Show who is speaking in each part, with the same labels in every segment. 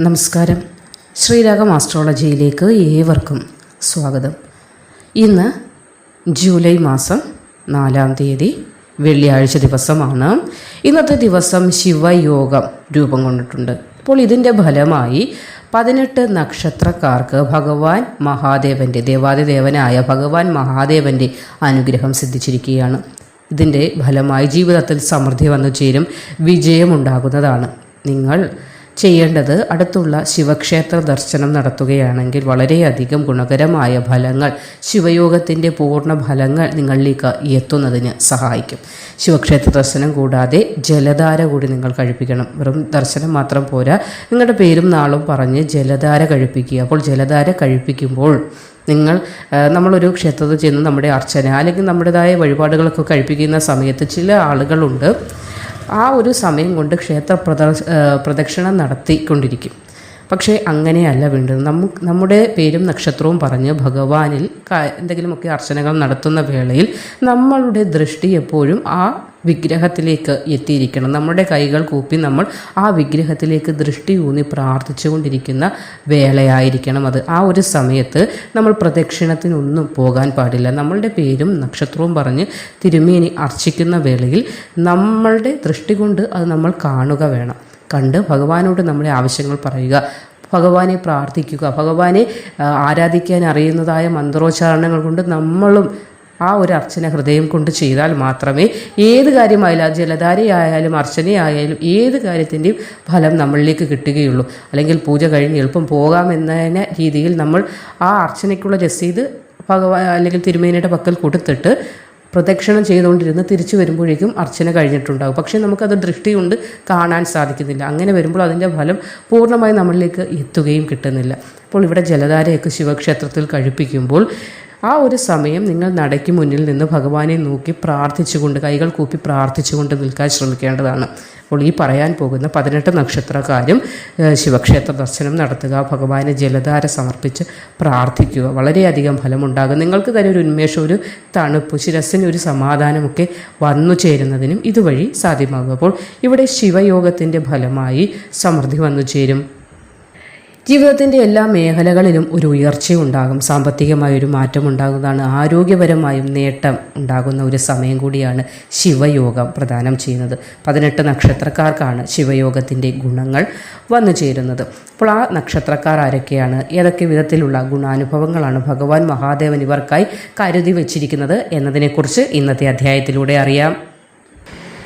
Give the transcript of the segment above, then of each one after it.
Speaker 1: നമസ്കാരം. ശ്രീരാഗം ആസ്ട്രോളജിയിലേക്ക് ഏവർക്കും സ്വാഗതം. ഇന്ന് ജൂലൈ മാസം നാലാം തീയതി വെള്ളിയാഴ്ച ദിവസമാണ്. ഇന്നത്തെ ദിവസം ശിവയോഗം രൂപം കൊണ്ടിട്ടുണ്ട്. അപ്പോൾ ഇതിന്റെ ഫലമായി പതിനെട്ട് നക്ഷത്രക്കാർക്ക് ഭഗവാൻ മഹാദേവന്റെ ദേവാദിദേവനായ ഭഗവാൻ മഹാദേവന്റെ അനുഗ്രഹം സിദ്ധിച്ചിരിക്കുകയാണ്. ഇതിന്റെ ഫലമായി ജീവിതത്തിൽ സമൃദ്ധി വന്നു ചേരും വിജയമുണ്ടാകുന്നതാണ്. നിങ്ങൾ ചെയ്യേണ്ടത് അടുത്തുള്ള ശിവക്ഷേത്ര ദർശനം നടത്തുകയാണെങ്കിൽ വളരെയധികം ഗുണകരമായ ഫലങ്ങൾ ശിവയോഗത്തിന്റെ പൂർണ ഫലങ്ങൾ നിങ്ങളിലേക്ക് എത്തുന്നതിന് സഹായിക്കും. ശിവക്ഷേത്ര ദർശനം കൂടാതെ ജലധാര കൂടി നിങ്ങൾ കഴിപ്പിക്കണം. വെറും ദർശനം മാത്രം പോരാ. നിങ്ങളുടെ പേരും നാളും പറഞ്ഞ് ജലധാര കഴിപ്പിക്കുക. അപ്പോൾ ജലധാര കഴിപ്പിക്കുമ്പോൾ നിങ്ങൾ നമ്മളൊരു ക്ഷേത്രത്തിൽ ചെന്ന് നമ്മുടെ അർച്ചന അല്ലെങ്കിൽ നമ്മുടേതായ വഴിപാടുകളൊക്കെ കഴിപ്പിക്കുന്ന സമയത്ത് ചില ആളുകളുണ്ട്. ആ ഒരു സമയം കൊണ്ട് ക്ഷേത്ര പ്രദർശ പ്രദക്ഷിണം നടത്തിക്കൊണ്ടിരിക്കും. പക്ഷേ അങ്ങനെയല്ല വേണ്ടത്. നമുക്ക് നമ്മുടെ പേരും നക്ഷത്രവും പറഞ്ഞ് ഭഗവാനിൽ എന്തെങ്കിലുമൊക്കെ അർച്ചനകൾ നടത്തുന്ന വേളയിൽ നമ്മളുടെ ദൃഷ്ടി എപ്പോഴും ആ വിഗ്രഹത്തിലേക്ക് എത്തിയിരിക്കണം. നമ്മുടെ കൈകൾ കൂപ്പി നമ്മൾ ആ വിഗ്രഹത്തിലേക്ക് ദൃഷ്ടി ഊന്നി പ്രാർത്ഥിച്ചുകൊണ്ടിരിക്കുന്ന വേളയായിരിക്കണം അത്. ആ ഒരു സമയത്ത് നമ്മൾ പ്രദക്ഷിണത്തിനൊന്നും പോകാൻ പാടില്ല. നമ്മളുടെ പേരും നക്ഷത്രവും പറഞ്ഞ് തിരുമേനി അർച്ചിക്കുന്ന വേളയിൽ നമ്മളുടെ ദൃഷ്ടി കൊണ്ട് അത് നമ്മൾ കാണുക വേണം. കണ്ട് ഭഗവാനോട് നമ്മുടെ ആവശ്യങ്ങൾ പറയുക. ഭഗവാനെ പ്രാർത്ഥിക്കുക. ഭഗവാനെ ആരാധിക്കാൻ അറിയുന്നതായ മന്ത്രോച്ചാരണങ്ങൾ കൊണ്ട് നമ്മളും ആ ഒരു അർച്ചന ഹൃദയം കൊണ്ട് ചെയ്താൽ മാത്രമേ ഏത് കാര്യമായാലും ആ ജലധാരയായാലും അർച്ചനയായാലും ഏത് കാര്യത്തിന്റെയും ഫലം നമ്മളിലേക്ക് കിട്ടുകയുള്ളൂ. അല്ലെങ്കിൽ പൂജ കഴിഞ്ഞ് എളുപ്പം പോകാമെന്ന രീതിയിൽ നമ്മൾ ആ അർച്ചനയ്ക്കുള്ള രസീത് ഭഗവാൻ അല്ലെങ്കിൽ തിരുമേനിയുടെ പക്കൽ കൊടുത്തിട്ട് പ്രദക്ഷിണം ചെയ്തുകൊണ്ടിരുന്ന് തിരിച്ചു വരുമ്പോഴേക്കും അർച്ചന കഴിഞ്ഞിട്ടുണ്ടാകും പക്ഷേ നമുക്കത് ദൃഷ്ടി കൊണ്ട് കാണാൻ സാധിക്കുന്നില്ല. അങ്ങനെ വരുമ്പോൾ അതിന്റെ ഫലം പൂർണമായി നമ്മളിലേക്ക് എത്തുകയും കിട്ടുന്നില്ല. അപ്പോൾ ഇവിടെ ജലധാരയൊക്കെ ശിവക്ഷേത്രത്തിൽ കഴിപ്പിക്കുമ്പോൾ ആ ഒരു സമയം നിങ്ങൾ നടയ്ക്ക് മുന്നിൽ നിന്ന് ഭഗവാനെ നോക്കി പ്രാർത്ഥിച്ചുകൊണ്ട് കൈകൾ കൂപ്പി പ്രാർത്ഥിച്ചുകൊണ്ട് നിൽക്കാൻ ശ്രമിക്കേണ്ടതാണ്. അപ്പോൾ ഈ പറയാൻ പോകുന്ന പതിനെട്ട് നക്ഷത്രക്കാരും ശിവക്ഷേത്ര ദർശനം നടത്തുക ഭഗവാന് ജലധാര സമർപ്പിച്ച് പ്രാർത്ഥിക്കുക. വളരെയധികം ഫലമുണ്ടാകും. നിങ്ങൾക്ക് തന്നെ ഒരു ഉന്മേഷം ഒരു തണുപ്പ് ശിരസിന് ഒരു സമാധാനമൊക്കെ വന്നു ചേരുന്നതിനും ഇതുവഴി സാധ്യമാകും. അപ്പോൾ ഇവിടെ ശിവയോഗത്തിന്റെ ഫലമായി സമൃദ്ധി വന്നു ചേരും. ജീവിതത്തിന്റെ എല്ലാ മേഖലകളിലും ഒരു ഉയർച്ചയുണ്ടാകും. സാമ്പത്തികമായ ഒരു മാറ്റം ഉണ്ടാകുന്നതാണ് ആരോഗ്യപരമായും നേട്ടം ഉണ്ടാകുന്ന ഒരു സമയം കൂടിയാണ് ശിവയോഗം പ്രദാനം ചെയ്യുന്നത്. പതിനെട്ട് നക്ഷത്രക്കാർക്കാണ് ശിവയോഗത്തിന്റെ ഗുണങ്ങൾ വന്നു ചേരുന്നത്. അപ്പോൾ ആ നക്ഷത്രക്കാർ ആരൊക്കെയാണ്? ഏതൊക്കെ വിധത്തിലുള്ള ഗുണാനുഭവങ്ങളാണ് ഭഗവാൻ മഹാദേവൻ ഇവർക്കായി കരുതി വച്ചിരിക്കുന്നത് എന്നതിനെക്കുറിച്ച് ഇന്നത്തെ അധ്യായത്തിലൂടെ അറിയാം.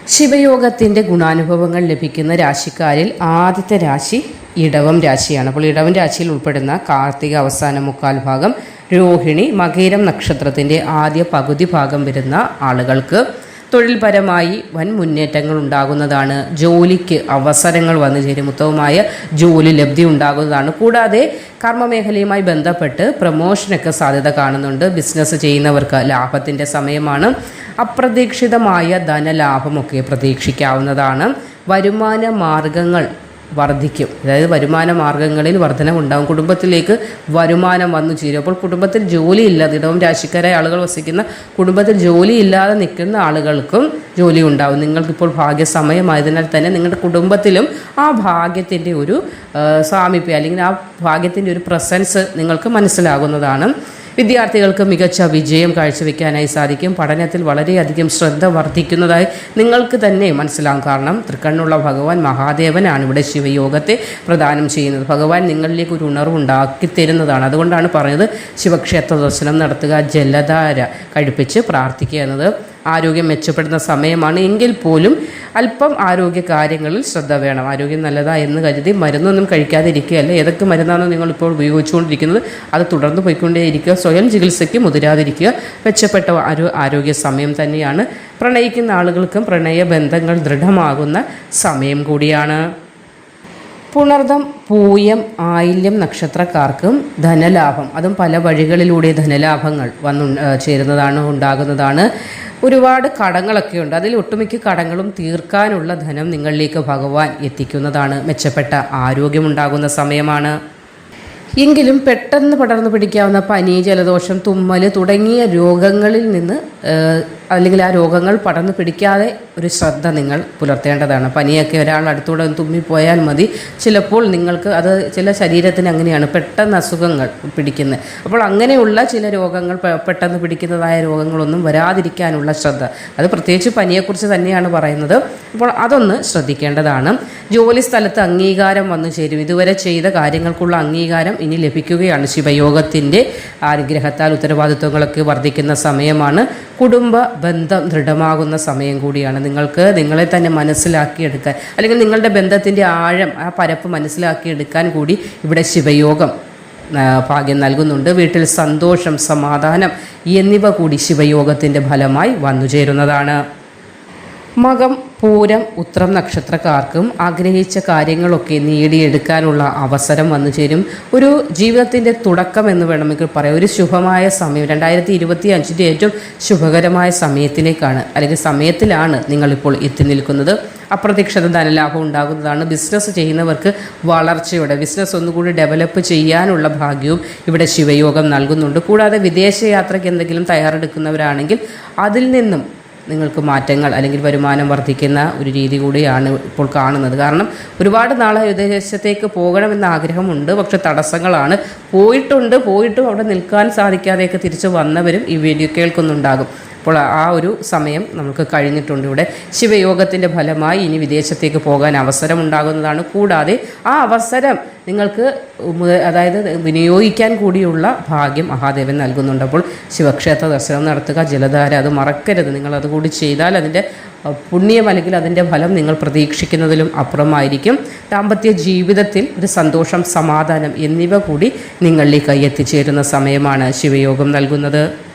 Speaker 1: ശിവയോഗത്തിന്റെ ഗുണാനുഭവങ്ങൾ ലഭിക്കുന്ന രാശിക്കാരിൽ ആദ്യത്തെ രാശി ഇടവം രാശിയാണ്. അപ്പോൾ ഇടവം രാശിയിൽ ഉൾപ്പെടുന്ന കാർത്തിക അവസാന മുക്കാൽ ഭാഗം രോഹിണി മകീരം നക്ഷത്രത്തിന്റെ ആദ്യ പകുതി ഭാഗം വരുന്ന ആളുകൾക്ക് തൊഴിൽപരമായി വൻ മുന്നേറ്റങ്ങൾ ഉണ്ടാകുന്നതാണ്. ജോലിക്ക് അവസരങ്ങൾ വന്നു ചേരും. ഉത്തമമായ ജോലി ലബ്ധി ഉണ്ടാകുന്നതാണ്. കൂടാതെ കർമ്മമേഖലയുമായി ബന്ധപ്പെട്ട് പ്രമോഷനൊക്കെ സാധ്യത കാണുന്നുണ്ട്. ബിസിനസ് ചെയ്യുന്നവർക്ക് ലാഭത്തിന്റെ സമയമാണ്. അപ്രതീക്ഷിതമായ ധനലാഭമൊക്കെ പ്രതീക്ഷിക്കാവുന്നതാണ്. വരുമാന മാർഗങ്ങൾ വർദ്ധിക്കും. അതായത് വരുമാന മാർഗങ്ങളിൽ വർധനവുണ്ടാകും കുടുംബത്തിലേക്ക് വരുമാനം വന്നു ചേരും. അപ്പോൾ കുടുംബത്തിൽ ജോലിയില്ലാതെ ഇടവും രാശിക്കാരായ ആളുകൾ വസിക്കുന്ന കുടുംബത്തിൽ ജോലിയില്ലാതെ നിൽക്കുന്ന ആളുകൾക്കും ജോലി ഉണ്ടാവും നിങ്ങൾക്കിപ്പോൾ ഭാഗ്യസമയമായതിനാൽ തന്നെ നിങ്ങളുടെ കുടുംബത്തിലും ആ ഭാഗ്യത്തിന്റെ ഒരു സാമീപ്യം അല്ലെങ്കിൽ ആ ഭാഗ്യത്തിന്റെ ഒരു പ്രസൻസ് നിങ്ങൾക്ക് മനസ്സിലാകുന്നതാണ്. വിദ്യാർത്ഥികൾക്ക് മികച്ച വിജയം കാഴ്ചവെക്കാനായി സാധിക്കും. പഠനത്തിൽ വളരെയധികം ശ്രദ്ധ വർദ്ധിക്കുന്നതായി നിങ്ങൾക്ക് തന്നെ മനസ്സിലാകും കാരണം തൃക്കണ്ണുള്ള ഭഗവാൻ മഹാദേവനാണ് ഇവിടെ ശിവയോഗത്തെ പ്രദാനം ചെയ്യുന്നത്. ഭഗവാൻ നിങ്ങളിലേക്ക് ഒരു ഉണർവ് ഉണ്ടാക്കി തരുന്നതാണ്. അതുകൊണ്ടാണ് പറഞ്ഞത് ശിവക്ഷേത്ര ദർശനം നടത്തുക ജലധാര കഴിപ്പിച്ച് പ്രാർത്ഥിക്കുക എന്നത്. ആരോഗ്യം മെച്ചപ്പെടുന്ന സമയമാണ് എങ്കിൽ പോലും അല്പം ആരോഗ്യ കാര്യങ്ങളിൽ ശ്രദ്ധ വേണം. ആരോഗ്യം നല്ലതാ എന്ന് കരുതി മരുന്നൊന്നും കഴിക്കാതിരിക്കുകയല്ല? ഏതൊക്കെ മരുന്നാണോ നിങ്ങൾ ഇപ്പോൾ ഉപയോഗിച്ചുകൊണ്ടിരിക്കുന്നത്? അത് തുടർന്ന് പോയിക്കൊണ്ടേയിരിക്കുക. സ്വയം ചികിത്സയ്ക്ക് മുതിരാതിരിക്കുക. മെച്ചപ്പെട്ട ഒരു ആരോഗ്യ സമയം തന്നെയാണ്. പ്രണയിക്കുന്ന ആളുകൾക്കും പ്രണയ ബന്ധങ്ങൾ ദൃഢമാകുന്ന സമയം കൂടിയാണ്. പുണർദം പൂയം ആയില്യം നക്ഷത്രക്കാർക്കും ധനലാഭം. അതും പല വഴികളിലൂടെ ധനലാഭങ്ങൾ വന്നു ചേരുന്നതാണ് ഉണ്ടാകുന്നതാണ്. ഒരുപാട് കടങ്ങളൊക്കെ ഉണ്ട്. അതിൽ ഒട്ടുമിക്ക കടങ്ങളും തീർക്കാനുള്ള ധനം നിങ്ങളിലേക്ക് ഭഗവാൻ എത്തിക്കുന്നതാണ്. മെച്ചപ്പെട്ട ആരോഗ്യമുണ്ടാകുന്ന സമയമാണ്. എങ്കിലും പെട്ടെന്ന് പടർന്നു പിടിക്കാവുന്ന പനി ജലദോഷം തുമ്മൽ തുടങ്ങിയ രോഗങ്ങളിൽ നിന്ന് അല്ലെങ്കിൽ ആ രോഗങ്ങൾ പടർന്നു പിടിക്കാതെ ഒരു ശ്രദ്ധ നിങ്ങൾ പുലർത്തേണ്ടതാണ്. പനിയൊക്കെ ഒരാൾ അടുത്തൂടെ തുമ്മിപ്പോയാൽ മതി. ചിലപ്പോൾ നിങ്ങൾക്ക് അത് ചില ശരീരത്തിന് അങ്ങനെയാണ് പെട്ടെന്ന് അസുഖങ്ങൾ പിടിക്കുന്നത്. അപ്പോൾ അങ്ങനെയുള്ള ചില രോഗങ്ങൾ പെട്ടെന്ന് പിടിക്കുന്നതായ രോഗങ്ങളൊന്നും വരാതിരിക്കാനുള്ള ശ്രദ്ധ. അത് പ്രത്യേകിച്ച് പനിയെക്കുറിച്ച് തന്നെയാണ് പറയുന്നത്. അപ്പോൾ അതൊന്ന് ശ്രദ്ധിക്കേണ്ടതാണ്. ജോലി സ്ഥലത്ത് അംഗീകാരം വന്നു ചേരും. ഇതുവരെ ചെയ്ത കാര്യങ്ങൾക്കുള്ള അംഗീകാരം ഇനി ലഭിക്കുകയാണ്. ശിവയോഗത്തിന്റെ അനുഗ്രഹത്താൽ ഉത്തരവാദിത്വങ്ങളൊക്കെ വർദ്ധിക്കുന്ന സമയമാണ്. കുടുംബ ബന്ധം ദൃഢമാകുന്ന സമയം കൂടിയാണ്. നിങ്ങൾക്ക് നിങ്ങളെ തന്നെ മനസ്സിലാക്കിയെടുക്കാൻ അല്ലെങ്കിൽ നിങ്ങളുടെ ബന്ധത്തിന്റെ ആഴം ആ പരപ്പ് മനസ്സിലാക്കിയെടുക്കാൻ കൂടി ഇവിടെ ശിവയോഗം ഭാഗ്യം നൽകുന്നുണ്ട്. വീട്ടിൽ സന്തോഷം സമാധാനം എന്നിവ കൂടി ശിവയോഗത്തിന്റെ ഫലമായി വന്നു ചേരുന്നതാണ് മകം പൂരം ഉത്രം നക്ഷത്രക്കാർക്കും ആഗ്രഹിച്ച കാര്യങ്ങളൊക്കെ നേടിയെടുക്കാനുള്ള അവസരം വന്നു ചേരും. ഒരു ജീവിതത്തിന്റെ തുടക്കം എന്ന് വേണമെങ്കിൽ പറയാം. ഒരു ശുഭമായ സമയം രണ്ടായിരത്തി ഇരുപത്തി അഞ്ചിന്റെ ഏറ്റവും ശുഭകരമായ സമയത്തിലേക്കാണ് അല്ലെങ്കിൽ സമയത്തിലാണ് നിങ്ങളിപ്പോൾ എത്തി നിൽക്കുന്നത്. അപ്രതീക്ഷിത ധനലാഭം ഉണ്ടാകുന്നതാണ്. ബിസിനസ് ചെയ്യുന്നവർക്ക് വളർച്ചയുടെ ബിസിനസ് ഒന്നുകൂടി ഡെവലപ്പ് ചെയ്യാനുള്ള ഭാഗ്യവും ഇവിടെ ശിവയോഗം നൽകുന്നുണ്ട്. കൂടാതെ വിദേശയാത്രയ്ക്ക് എന്തെങ്കിലും തയ്യാറെടുക്കുന്നവരാണെങ്കിൽ അതിൽ നിന്നും നിങ്ങൾക്ക് മാറ്റങ്ങൾ അല്ലെങ്കിൽ വരുമാനം വർദ്ധിക്കുന്ന ഒരു രീതി കൂടിയാണ് ഇപ്പോൾ കാണുന്നത്. കാരണം ഒരുപാട് നാളെ വിദേശത്തേക്ക് പോകണമെന്ന ആഗ്രഹമുണ്ട്. പക്ഷെ തടസ്സങ്ങളാണ്. പോയിട്ടുണ്ട്. പോയിട്ടും അവിടെ നിൽക്കാൻ സാധിക്കാതെയൊക്കെ തിരിച്ചു വന്നവരും ഈ വീഡിയോ കേൾക്കുന്നുണ്ടാകും. അപ്പോൾ ആ ഒരു സമയം നമുക്ക് കഴിഞ്ഞിട്ടുണ്ട് ഇവിടെ. ശിവയോഗത്തിന്റെ ഫലമായി ഇനി വിദേശത്തേക്ക് പോകാൻ അവസരം ഉണ്ടാകുന്നതാണ്. കൂടാതെ ആ അവസരം നിങ്ങൾക്ക് അതായത് വിനിയോഗിക്കാൻ കൂടിയുള്ള ഭാഗ്യം മഹാദേവൻ നൽകുന്നുണ്ട്. അപ്പോൾ ശിവക്ഷേത്ര ദർശനം നടത്തുക ജലധാര അത് മറക്കരുത്. നിങ്ങൾ അതുകൂടി ചെയ്താൽ അതിന്റെ പുണ്യം അല്ലെങ്കിൽ അതിന്റെ ഫലം നിങ്ങൾ പ്രതീക്ഷിക്കുന്നതിലും അപ്പുറമായിരിക്കും. ദാമ്പത്യ ജീവിതത്തിൽ ഒരു സന്തോഷം സമാധാനം എന്നിവ കൂടി നിങ്ങളിലേക്ക് എത്തിച്ചേരുന്ന സമയമാണ് ശിവയോഗം നൽകുന്നത്.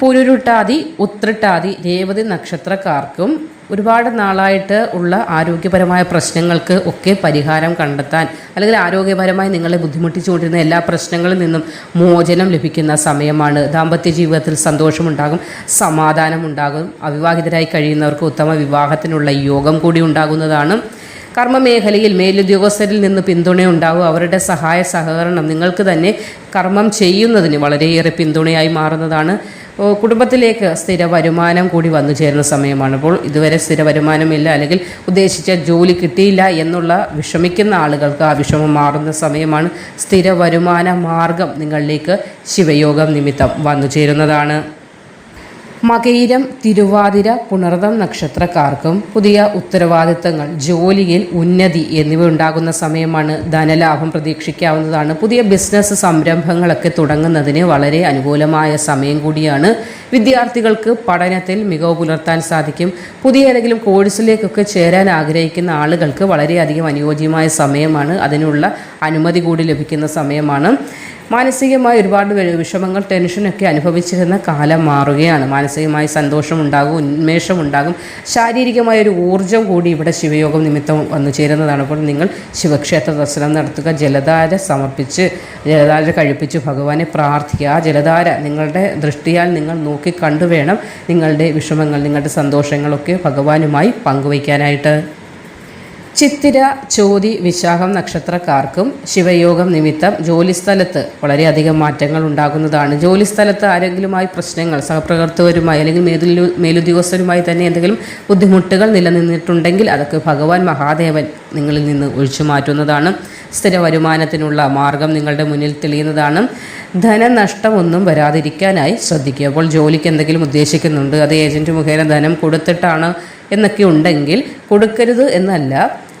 Speaker 1: പുരുരുട്ടാതി ഉത്രട്ടാതി രേവതി നക്ഷത്രക്കാർക്കും ഒരുപാട് നാളായിട്ട് ഉള്ള ആരോഗ്യപരമായ പ്രശ്നങ്ങൾക്ക് ഒക്കെ പരിഹാരം കണ്ടെത്താൻ അല്ലെങ്കിൽ ആരോഗ്യപരമായി നിങ്ങളെ ബുദ്ധിമുട്ടിച്ചുകൊണ്ടിരുന്ന എല്ലാ പ്രശ്നങ്ങളിൽ നിന്നും മോചനം ലഭിക്കുന്ന സമയമാണ്. ദാമ്പത്യ ജീവിതത്തിൽ സന്തോഷമുണ്ടാകും സമാധാനമുണ്ടാകും അവിവാഹിതരായി കഴിയുന്നവർക്ക് ഉത്തമ വിവാഹത്തിനുള്ള യോഗം കൂടി ഉണ്ടാകുന്നതാണ്. കർമ്മമേഖലയിൽ മേലുദ്യോഗസ്ഥരിൽ നിന്ന് പിന്തുണയുണ്ടാവും അവരുടെ സഹായ സഹകരണം നിങ്ങൾക്ക് തന്നെ കർമ്മം ചെയ്യുന്നതിന് വളരെയേറെ പിന്തുണയായി മാറുന്നതാണ്. കുടുംബത്തിലേക്ക് സ്ഥിര വരുമാനം കൂടി വന്നു ചേരുന്ന സമയമാണ്. അപ്പോൾ ഇതുവരെ സ്ഥിര വരുമാനമില്ല അല്ലെങ്കിൽ ഉദ്ദേശിച്ച ജോലി കിട്ടിയില്ല എന്നുള്ള വിഷമിക്കുന്ന ആളുകൾക്ക് ആ വിഷമം മാറുന്ന സമയമാണ് സ്ഥിര വരുമാന മാർഗം നിങ്ങളിലേക്ക് ശിവയോഗം നിമിത്തം വന്നു ചേരുന്നതാണ്. മകയിരം തിരുവാതിര പുണർതം നക്ഷത്രക്കാർക്കും പുതിയ ഉത്തരവാദിത്തങ്ങൾ ജോലിയിൽ ഉന്നതി എന്നിവ ഉണ്ടാകുന്ന സമയമാണ് ധനലാഭം പ്രതീക്ഷിക്കാവുന്നതാണ്. പുതിയ ബിസിനസ് സംരംഭങ്ങളൊക്കെ തുടങ്ങുന്നതിന് വളരെ അനുകൂലമായ സമയം കൂടിയാണ്. വിദ്യാർത്ഥികൾക്ക് പഠനത്തിൽ മികവ് പുലർത്താൻ സാധിക്കും. പുതിയ ഏതെങ്കിലും കോഴ്സിലേക്കൊക്കെ ചേരാൻ ആഗ്രഹിക്കുന്ന ആളുകൾക്ക് വളരെയധികം അനുയോജ്യമായ സമയമാണ്. അതിനുള്ള അനുമതി കൂടി ലഭിക്കുന്ന സമയമാണ്. മാനസികമായി ഒരുപാട് വിഷമങ്ങൾ ടെൻഷനൊക്കെ അനുഭവിച്ചിരുന്ന കാലം മാറുകയാണ്. മാനസികമായി സന്തോഷമുണ്ടാകും ഉന്മേഷമുണ്ടാകും. ശാരീരികമായ ഒരു ഊർജം കൂടി ഇവിടെ ശിവയോഗം നിമിത്തം വന്നു ചേരുന്നതാണ്. അപ്പോൾ നിങ്ങൾ ശിവക്ഷേത്ര ദർശനം നടത്തുക ജലധാര സമർപ്പിച്ച് ജലധാര കഴിപ്പിച്ച് ഭഗവാനെ പ്രാർത്ഥിക്കുക. ആ ജലധാര നിങ്ങളുടെ ദൃഷ്ടിയാൽ നിങ്ങൾ നോക്കി കണ്ടുവേണം നിങ്ങളുടെ വിഷമങ്ങൾ നിങ്ങളുടെ സന്തോഷങ്ങളൊക്കെ ഭഗവാനുമായി പങ്കുവയ്ക്കാനായിട്ട്. ചിത്തിര ചോതി വിശാഖം നക്ഷത്രക്കാർക്കും ശിവയോഗം നിമിത്തം ജോലിസ്ഥലത്ത് വളരെയധികം മാറ്റങ്ങൾ ഉണ്ടാകുന്നതാണ്. ജോലിസ്ഥലത്ത് ആരെങ്കിലുമായി പ്രശ്നങ്ങൾ സഹപ്രവർത്തകരുമായി അല്ലെങ്കിൽ മേലു മേലുദ്യോഗസ്ഥരുമായി തന്നെ എന്തെങ്കിലും ബുദ്ധിമുട്ടുകൾ നിലനിന്നിട്ടുണ്ടെങ്കിൽ അതൊക്കെ ഭഗവാൻ മഹാദേവൻ നിങ്ങളിൽ നിന്ന് ഒഴിച്ചു മാറ്റുന്നതാണ്. സ്ഥിര വരുമാനത്തിനുള്ള മാർഗം നിങ്ങളുടെ മുന്നിൽ തെളിയുന്നതാണ്. ധനനഷ്ടമൊന്നും വരാതിരിക്കാനായി ശ്രദ്ധിക്കുക. അപ്പോൾ ജോലിക്ക് എന്തെങ്കിലും ഉദ്ദേശിക്കുന്നുണ്ട് അത് ഏജന്റ് മുഖേന ധനം കൊടുത്തിട്ടാണ് എന്നൊക്കെ ഉണ്ടെങ്കിൽ കൊടുക്കരുത് എന്നല്ല.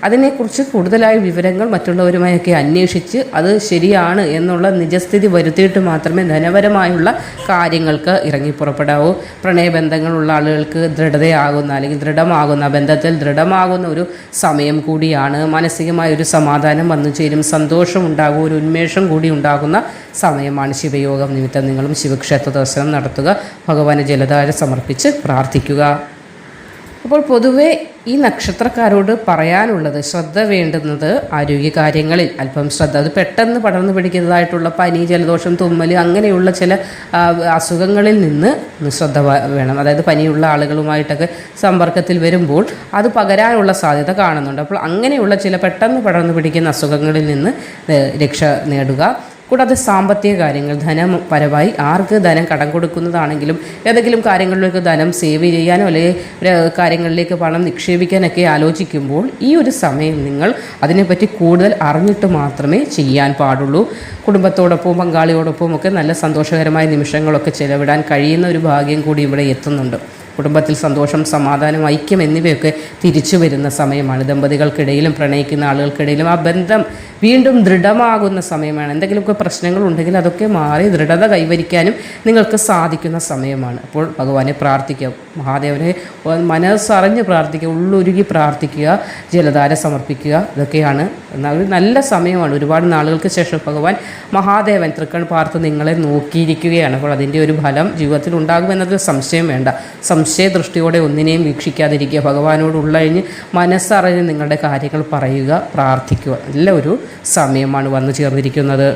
Speaker 1: അതിനെക്കുറിച്ച് കൂടുതലായ വിവരങ്ങൾ മറ്റുള്ളവരുമായൊക്കെ അന്വേഷിച്ച് അത് ശരിയാണ് എന്നുള്ള നിജസ്ഥിതി വരുത്തിയിട്ട് മാത്രമേ ധനപരമായുള്ള കാര്യങ്ങൾക്ക് ഇറങ്ങി പുറപ്പെടാവൂ. പ്രണയബന്ധങ്ങളുള്ള ആളുകൾക്ക് ദൃഢതയാകുന്ന അല്ലെങ്കിൽ ദൃഢമാകുന്ന ബന്ധത്തിൽ ദൃഢമാകുന്ന ഒരു സമയം കൂടിയാണ്. മാനസികമായ ഒരു സമാധാനം വന്നു ചേരും. സന്തോഷം ഉണ്ടാകും ഒരു ഉന്മേഷം കൂടി ഉണ്ടാകുന്ന സമയമാണ് ശിവയോഗം. നിമിത്തം നിങ്ങളും ശിവക്ഷേത്ര ദർശനം നടത്തുക. ഭഗവാന് ജലധാര സമർപ്പിച്ച് പ്രാർത്ഥിക്കുക. അപ്പോൾ പൊതുവെ ഈ നക്ഷത്രക്കാരോട് പറയാനുള്ളത് ശ്രദ്ധ വേണ്ടുന്നത് ആരോഗ്യകാര്യങ്ങളിൽ അല്പം ശ്രദ്ധ. അത് പെട്ടെന്ന് പടർന്നു പിടിക്കുന്നതായിട്ടുള്ള പനി ജലദോഷം തുമ്മൽ അങ്ങനെയുള്ള ചില അസുഖങ്ങളിൽ നിന്ന് ശ്രദ്ധ വേണം. അതായത് പനിയുള്ള ആളുകളുമായിട്ടൊക്കെ സമ്പർക്കത്തിൽ വരുമ്പോൾ അത് പകരാനുള്ള സാധ്യത കാണുന്നുണ്ട്. അപ്പോൾ അങ്ങനെയുള്ള ചില പെട്ടെന്ന് പടർന്നു പിടിക്കുന്ന അസുഖങ്ങളിൽ നിന്ന് രക്ഷ നേടുക. കൂടാതെ സാമ്പത്തിക കാര്യങ്ങൾ ധനപരമായി ആർക്ക് ധനം കടം കൊടുക്കുന്നതാണെങ്കിലും ഏതെങ്കിലും കാര്യങ്ങളിലേക്ക് ധനം സേവ് ചെയ്യാനോ അല്ലെങ്കിൽ കാര്യങ്ങളിലേക്ക് പണം നിക്ഷേപിക്കാനൊക്കെ ആലോചിക്കുമ്പോൾ ഈ ഒരു സമയം നിങ്ങൾ അതിനെപ്പറ്റി കൂടുതൽ അറിഞ്ഞിട്ട് മാത്രമേ ചെയ്യാൻ പാടുള്ളൂ. കുടുംബത്തോടൊപ്പവും പങ്കാളിയോടൊപ്പവും ഒക്കെ നല്ല സന്തോഷകരമായ നിമിഷങ്ങളൊക്കെ ചെലവിടാൻ കഴിയുന്ന ഒരു ഭാഗ്യം കൂടി ഇവിടെ എത്തുന്നുണ്ട്. കുടുംബത്തിൽ സന്തോഷം സമാധാനം ഐക്യം എന്നിവയൊക്കെ തിരിച്ചു വരുന്ന സമയമാണ്. ദമ്പതികൾക്കിടയിലും പ്രണയിക്കുന്ന ആളുകൾക്കിടയിലും ആ ബന്ധം വീണ്ടും ദൃഢമാകുന്ന സമയമാണ്. എന്തെങ്കിലുമൊക്കെ പ്രശ്നങ്ങൾ ഉണ്ടെങ്കിൽ അതൊക്കെ മാറി ദൃഢത കൈവരിക്കാനും നിങ്ങൾക്ക് സാധിക്കുന്ന സമയമാണ്. അപ്പോൾ ഭഗവാനെ പ്രാർത്ഥിക്കുക. മഹാദേവനെ മനസ്സറിഞ്ഞ് പ്രാർത്ഥിക്കുക. ഉള്ളൊരുകി പ്രാർത്ഥിക്കുക. ജലധാര സമർപ്പിക്കുക. ഇതൊക്കെയാണ് എന്നാൽ നല്ല സമയമാണ്. ഒരുപാട് നാളുകൾക്ക് ശേഷം ഭഗവാൻ മഹാദേവൻ തൃക്കൺ പാർത്ത് നിങ്ങളെ നോക്കിയിരിക്കുകയാണ്. അപ്പോൾ അതിന്റെ ഒരു ഫലം ജീവിതത്തിൽ ഉണ്ടാകുമെന്നതിൽ സംശയം വേണ്ട. സംശയ ദൃഷ്ടിയോടെ ഒന്നിനെയും വീക്ഷിക്കാതിരിക്കുക. ഭഗവാനോട് ഉള്ളഴിഞ്ഞ് മനസ്സറിഞ്ഞ് നിങ്ങളുടെ കാര്യങ്ങൾ പറയുക പ്രാർത്ഥിക്കുക. നല്ല ഒരു സമയമാണ് വന്നു ചേർന്നിരിക്കുന്നത്.